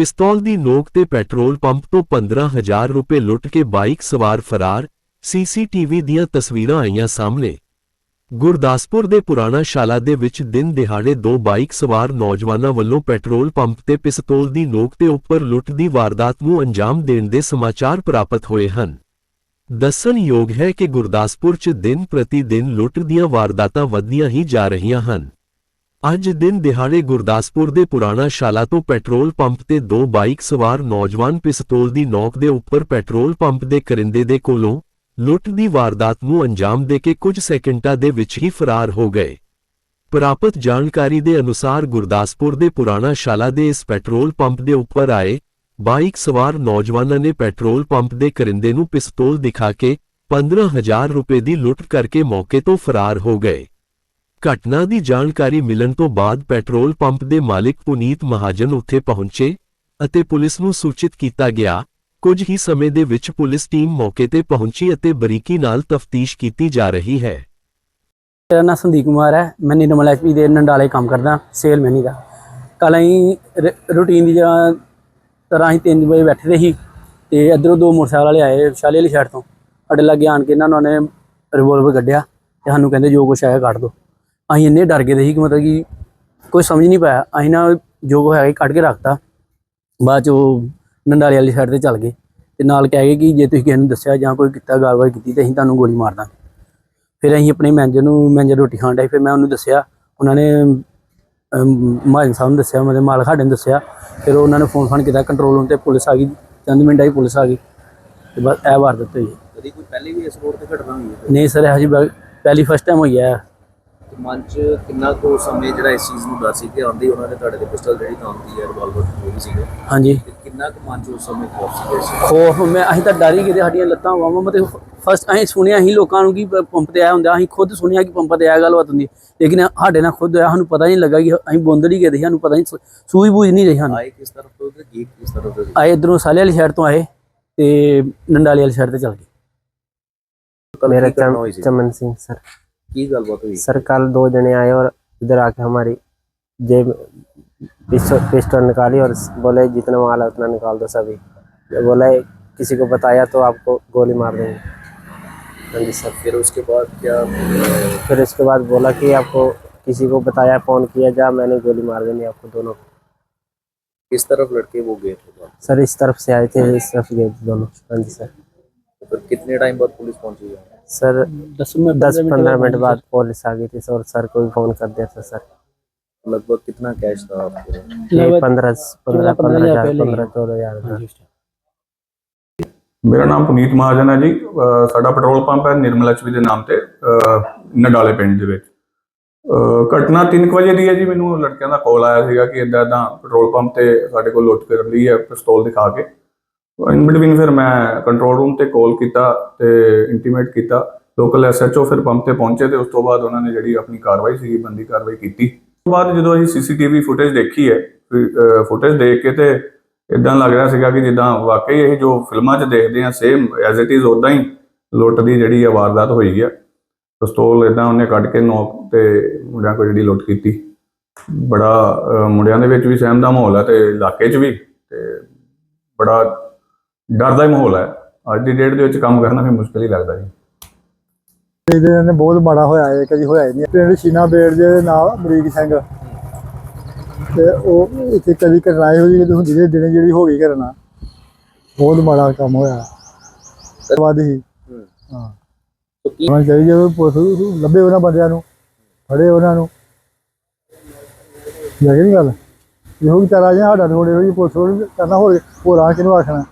ਪਿਸਤੌਲ ਦੀ ਨੋਕ ਤੇ ਪੈਟਰੋਲ ਪੰਪ ਤੋਂ 15000 ਰੁਪਏ ਲੁੱਟ ਕੇ ਬਾਈਕ ਸਵਾਰ ਫਰਾਰ ਸੀਸੀਟੀਵੀ ਦੀਆਂ ਤਸਵੀਰਾਂ ਆਈਆਂ ਸਾਹਮਣੇ। ਗੁਰਦਾਸਪੁਰ ਦੇ ਪੁਰਾਣਾ ਸ਼ਾਲਾ ਦੇ ਵਿੱਚ ਦਿਨ ਦਿਹਾੜੇ ਦੋ ਬਾਈਕ ਸਵਾਰ ਨੌਜਵਾਨਾਂ ਵੱਲੋਂ ਪੈਟਰੋਲ ਪੰਪ ਤੇ ਪਿਸਤੌਲ ਦੀ ਨੋਕ ਤੇ ਉੱਪਰ ਲੁੱਟ ਦੀ ਵਾਰਦਾਤ ਨੂੰ ਅੰਜਾਮ ਦੇਣ ਦੇ ਸਮਾਚਾਰ ਪ੍ਰਾਪਤ ਹੋਏ ਹਨ। ਦੱਸਣਯੋਗ ਹੈ ਕਿ ਗੁਰਦਾਸਪੁਰ 'ਚ ਦਿਨ ਪ੍ਰਤੀ ਦਿਨ ਲੁੱਟ ਦੀਆਂ ਵਾਰਦਾਤਾਂ ਵਧਦੀਆਂ ਹੀ ਜਾ ਰਹੀਆਂ ਹਨ। ਅੱਜ ਦਿਨ ਦਿਹਾੜੇ ਗੁਰਦਾਸਪੁਰ ਦੇ ਪੁਰਾਣਾ ਸ਼ਾਲਾ ਤੋਂ ਪੈਟਰੋਲ ਪੰਪ ਤੇ ਦੋ ਬਾਈਕ ਸਵਾਰ ਨੌਜਵਾਨ ਪਿਸਤੌਲ ਦੀ ਨੋਕ ਦੇ ਉੱਪਰ ਪੈਟਰੋਲ ਪੰਪ ਦੇ ਕਰਿੰਦੇ ਦੇ ਕੋਲੋਂ ਲੁੱਟ ਦੀ ਵਾਰਦਾਤ ਨੂੰ ਅੰਜਾਮ ਦੇ ਕੇ ਕੁਝ ਸੈਕਿੰਟਾਂ ਦੇ ਵਿੱਚ ਹੀ ਫਰਾਰ ਹੋ ਗਏ। ਪ੍ਰਾਪਤ ਜਾਣਕਾਰੀ ਦੇ ਅਨੁਸਾਰ ਗੁਰਦਾਸਪੁਰ ਦੇ ਪੁਰਾਣਾ ਸ਼ਾਲਾ ਦੇ ਇਸ ਪੈਟਰੋਲ ਪੰਪ ਦੇ ਉੱਪਰ ਆਏ ਬਾਈਕ ਸਵਾਰ ਨੌਜਵਾਨਾਂ ਨੇ ਪੈਟਰੋਲ ਪੰਪ ਦੇ ਕਰਿੰਦੇ ਨੂੰ ਪਿਸਤੌਲ ਦਿਖਾ ਕੇ 15000 ਰੁਪਏ ਦੀ ਲੁੱਟ ਕਰਕੇ ਮੌਕੇ ਤੋਂ ਫਰਾਰ ਹੋ ਗਏ। ਘਟਨਾ ਦੀ ਜਾਣਕਾਰੀ ਮਿਲਣ ਤੋਂ ਬਾਅਦ ਪੈਟਰੋਲ ਪੰਪ ਦੇ ਮਾਲਕ ਪੁਨੀਤ ਮਹਾਜਨ ਉੱਥੇ ਪਹੁੰਚੇ ਅਤੇ ਪੁਲਿਸ ਨੂੰ ਸੂਚਿਤ ਕੀਤਾ ਗਿਆ। ਕੁਝ ਹੀ ਸਮੇਂ ਦੇ ਵਿੱਚ ਪੁਲਿਸ ਟੀਮ ਮੌਕੇ ਤੇ ਪਹੁੰਚੀ ਅਤੇ ਬਰੀਕੀ ਨਾਲ ਤਫਤੀਸ਼ ਕੀਤੀ ਜਾ ਰਹੀ ਹੈ। ਮੇਰਾ ਨਾਮ ਸੰਦੀਪ ਕੁਮਾਰ ਹੈ। ਮੈਂ ਨਿਰਮਲ ਐਚਪੀ ਦੇ ਨੰਡਾਲੇ ਕੰਮ ਕਰਦਾ, ਸੇਲ ਮੈਨੀ ਦਾ। ਕੱਲ ਅਸੀਂ ਰੂਟੀਨ ਦੀ ਤਰ੍ਹਾਂ ਅਸੀਂ 3 ਵਜੇ ਬੈਠੇ ਦੇ ਸੀ ਤੇ ਇਧਰੋਂ ਦੋ ਮੋਟਰਸਾਈਕਲ ਵਾਲੇ ਆਏ ਸ਼ਾਲੇ ਵਾਲੀ ਸਾਈਡ ਤੋਂ। ਸਾਡੇ ਲੱਗੇ ਆਣ ਕੇ ਇਹਨਾਂ ਨੇ ਰਿਵੋਲਵਰ ਕੱਢਿਆ ਤੇ ਸਾਨੂੰ ਕਹਿੰਦੇ ਜੋ ਕੁਛ ਹੈ ਕੱਢ ਦੋ। ਅਸੀਂ ਇੰਨੇ ਡਰ ਗਏ ਦੇ ਸੀ ਕਿ ਮਤਲਬ ਕਿ ਕੋਈ ਸਮਝ ਨਹੀਂ ਪਾਇਆ। ਅਸੀਂ ਨਾ ਜੋ ਹੈਗਾ ਕੱਢ ਕੇ ਰੱਖਤਾ। ਬਾਅਦ ਚ ਉਹ ਨੰਡਾਲੇ ਵਾਲੀ ਸਾਈਡ ਤੇ ਚੱਲ ਗਏ ਤੇ ਨਾਲ ਕਹਿ ਗਏ ਕਿ ਜੇ ਤੁਸੀਂ ਕਿਸੇ ਨੂੰ ਦੱਸਿਆ ਜਾਂ ਕੋਈ ਕੀਤਾ ਗੱਲਬਾਤ ਕੀਤੀ ਤੇ ਅਸੀਂ ਤੁਹਾਨੂੰ ਗੋਲੀ ਮਾਰ ਦਾਂਗੇ। ਫਿਰ ਅਸੀਂ ਆਪਣੇ ਮੈਨੇਜਰ ਨੂੰ ਮੈਨੇਜਰ ਰੋਟੀ ਖਾਣ ਡਏ ਫਿਰ ਮੈਂ ਉਹਨੂੰ ਦੱਸਿਆ। ਉਹਨਾਂ ਨੇ ਮਾਜਨ ਸਾਹਿਬ ਨੂੰ ਦੱਸਿਆ ਮੇਰੇ ਮਾਲਕ ਸਾਡੇ ਨੂੰ ਦੱਸਿਆ। ਫਿਰ ਉਹਨਾਂ ਨੇ ਫੋਨ ਫਾਨ ਕੀਤਾ ਕੰਟਰੋਲ ਰੂਮ ਤੇ ਪੁਲਿਸ ਆ ਗਈ। ਚੰਦ ਮਿੰਟਾਂ ਹੀ ਪੁਲਿਸ ਆ ਗਈ। ਤੇ ਬਸ ਇਹ ਹੋਈ ਹੈ। ਕਦੀ ਕੋਈ ਪਹਿਲੇ ਵੀ ਇਸ ਰੋਡ ਤੇ ਘਟਨਾ ਹੋਈ ਹੈ? ਨਹੀਂ ਸਰ ਹਜੇ ਬ- ਪਹਿਲੀ ਫਸਟ ਟਾਈਮ ਹੋਈ ਹੈ। ਮਨ ਚ ਕਿੰਨਾ ਕੋ ਸਮੇਂ ਜਿਹੜਾ ਇਸ ਚੀਜ਼ ਨੂੰ ਡਰ ਸੀ ਕਿ ਆਉਂਦੇ ਹੀ ਉਹਨਾਂ ਨੇ ਤੁਹਾਡੇ ਤੇ ਪਿਸਟਲ ਜਿਹੜੀ ਕਾਉਂਦੀ ਹੈ ਰਿਵਾਲਵਰ ਹੋਈ ਸੀਗਾ। ਹਾਂਜੀ। ਤੇ ਕਿੰਨਾ ਕੁ ਮਨ ਚ ਉਸ ਸਮੇਂ ਖੌਫ ਸੀ ਖੋਫ ਮੈਂ ਅਸੀਂ ਤਾਂ ਡਰ ਹੀ ਗਏ ਤੇ ਸਾਡੀਆਂ ਲੱਤਾਂ ਵਾਵਾਂ ਮਤੇ ਫਸਟ ਅਸੀਂ ਸੁਣਿਆ ਅਸੀਂ ਲੋਕਾਂ ਨੂੰ ਕਿ ਪੰਪ ਤੇ ਆਇਆ ਹੁੰਦਾ ਅਸੀਂ ਖੁਦ ਸੁਣਿਆ ਕਿ ਪੰਪ ਤੇ ਆਇਆ ਗੱਲਬਾਤ ਹੁੰਦੀ। ਹੈ। ਲੇਕਿਨ ਸਾਡੇ ਨਾਲ ਖੁਦ ਹੋਇਆ ਸਾਨੂੰ ਪਤਾ ਨਹੀਂ ਲੱਗਾ ਕਿ ਅਸੀਂ ਬੋਂਦਲ ਹੀ ਗਏ ਸੀ, ਸਾਨੂੰ ਪਤਾ ਨਹੀਂ ਸੂਝ ਬੂਝ ਨਹੀਂ ਰਹੀ ਸਾਨੂੰ। ਆਏ ਕਿਸ ਤਰਫ ਤੋਂ ਤੇ ਗੇਟ ਕਿਸ ਤਰਫ ਤੋਂ? ਸੀ? ਆਏ ਇਧਰੋਂ ਸਾਲੇ ਵਾਲੀ ਸਾਈਡ ਤੋਂ ਆਏ ਤੇ ਨੰਡਾਲੀ ਵਾਲੀ ਸਾਈਡ ਤੇ ਚੱਲ ਗਏ। ਕੱਲ੍ਹ मेरा ਕੀ ਘਟਨਾ सर कल दो जने आए और इधर आके हमारी जेब पिस्टल निकाली और बोले जितना माल है उतना निकाल दो सभी। बोले किसी को बताया तो आपको गोली मार देंगे। हाँ जी सर। फिर उसके बाद क्या? फिर उसके बाद बोला कि आपको किसी को बताया फ़ोन किया जा मैंने गोली मार देनी आपको दोनों को। किस तरफ़ लड़के वो गए थे? सर इस तरफ़ से आए थे इस तरफ़ गए थे दोनों। हाँ जी सर। तो फिर कितने टाइम बाद पुलिस पहुंची है सर दस में दस पंद्रह मिनट बाद पुलिस आ गई थी और सर को भी फ़ोन कर दिया था सर लगभग कितना कैश था आपके ये पंद्रह पंद्रह पंद्रह हजार हजार पहले ही। पंद्रह चौदह हजार था ਮੇਰਾ ਨਾਮ ਪੁਨੀਤ ਮਹਾਜਨ ਹੈ ਜੀ ਅਹ ਸਾਡਾ ਪੈਟਰੋਲ ਪੰਪ ਹੈ ਨਿਰਮਲ ਐਚਪੀ ਦੇ ਨਾਮ ਤੇ ਅਹ ਨਡਾਲੇ ਪਿੰਡ ਦੇ ਵਿੱਚ ਅਹ ਘਟਨਾ 3 ਵਜੇ ਦੀ ਹੈ ਜੀ ਮੈਨੂੰ ਲੜਕਿਆਂ ਦਾ ਕਾਲ ਆਇਆ ਸੀਗਾ ਕਿ ਇਦਾਂ ਇਦਾਂ ਪੈਟਰੋਲ ਪੰਪ ਤੇ ਸਾਡੇ ਕੋਲ ਲੁੱਟ ਕਰ ਲਈ ਹੈ ਪਿਸਤੌਲ ਦਿਖਾ ਕੇ ਇਨ ਬਿਟਵੀਨ ਫਿਰ ਮੈਂ ਕੰਟਰੋਲ ਰੂਮ ਤੇ ਕਾਲ ਕੀਤਾ ਤੇ ਇੰਟੀਮੇਟ ਕੀਤਾ। ਲੋਕਲ ਐਸਐਚਓ ਫਿਰ ਪੰਪ ਤੇ ਪਹੁੰਚੇ ਤੇ ਉਸ ਤੋਂ ਬਾਅਦ ਉਹਨਾਂ ਨੇ ਜਿਹੜੀ ਆਪਣੀ ਕਾਰਵਾਈ ਸੀਗੀ, ਬੰਦੀ ਕਾਰਵਾਈ ਕੀਤੀ। ਉਸ ਤੋਂ ਬਾਅਦ ਜਦੋਂ ਅਸੀਂ ਸੀਸੀਟੀਵੀ ਫੁਟੇਜ ਦੇਖੀ ਹੈ ਫੁਟੇਜ ਦੇਖ ਕੇ ਤੇ ਇਦਾਂ ਲੱਗ ਰਿਹਾ ਸੀਗਾ ਕਿ ਜਿੱਦਾਂ ਵਾਕਈ ਇਹ ਜੋ ਫਿਲਮਾਂ 'ਚ ਦੇਖਦੇ ਆ ਸੇਮ ਐਜ਼ ਇਟ ਇਜ਼ ਉਦਾਂ ਹੀ ਲੁੱਟ ਦੀ ਜਿਹੜੀ ਆ ਵਾਰਦਾਤ ਹੋਈ ਹੈ ਪਿਸਤੌਲ ਇਦਾਂ ਉਹਨੇ ਕੱਢ ਕੇ ਨੋਕ ਤੇ ਮੁੰਡਿਆਂ ਕੋਲ ਜਿਹੜੀ ਲੁੱਟ ਕੀਤੀ। ਬੜਾ ਮੁੰਡਿਆਂ ਦੇ ਵਿੱਚ ਵੀ ਸਹਿਮ ਦਾ ਮਾਹੌਲ ਹੈ ਤੇ ਇਲਾਕੇ 'ਚ ਵੀ ਤੇ ਬੜਾ ਡਰ ਦਾ ਹੀ ਮਾਹੌਲ ਹੈ। ਅੱਜ ਦੀ ਡੇਟ ਦੇ ਵਿੱਚ ਕੰਮ ਕਰਨਾ ਵੀ ਮੁਸ਼ਕਲ ਹੀ ਲੱਗਦਾ ਜੀ। ਇਹਦੇ ਨੇ ਬਹੁਤ ਮਾੜਾ ਹੋਇਆ ਹੈ ਕਦੀ ਹੋਇਆ ਹੀ ਨਹੀਂ। ਪਿੰਡ ਸ਼ੀਨਾ ਬੇੜ ਦੇ ਨਾਲ ਅਮਰੀਕ ਸਿੰਘ। ਤੇ ਉਹ ਇੱਥੇ ਕਦੀ ਘਟਨਾ ਇਹੋ ਜਿਹੀ ਹੁੰਦੀ ਨਹੀਂ ਦਿਨੇ ਜਿਹੜੀ ਹੋ ਗਈ ਘਟਨਾ। ਬਹੁਤ ਮਾੜਾ ਕੰਮ ਹੋਇਆ। ਵਾਦ ਹੀ। ਹਾਂ। तो की ਜਦੋਂ ਪੁਲਿਸ ਲੱਭੇ ਉਹਨਾਂ ਬੰਦਿਆਂ ਨੂੰ, ਫੜੇ ਉਹਨਾਂ ਨੂੰ। ਲੱਗੇ ਨਹੀਂ ਗੱਲ। ਇਹੋ ਵਿਚਾਰਾ ਜਿਹਾ ਸਾਡਾ ਰੋੜੇ ਹੋਈ ਪੁਲਿਸ ਨੂੰ ਕਰਨਾ ਹੋਰ ਹੋਰ ਆ ਕਿਹਨੂੰ ਆਖਣਾ।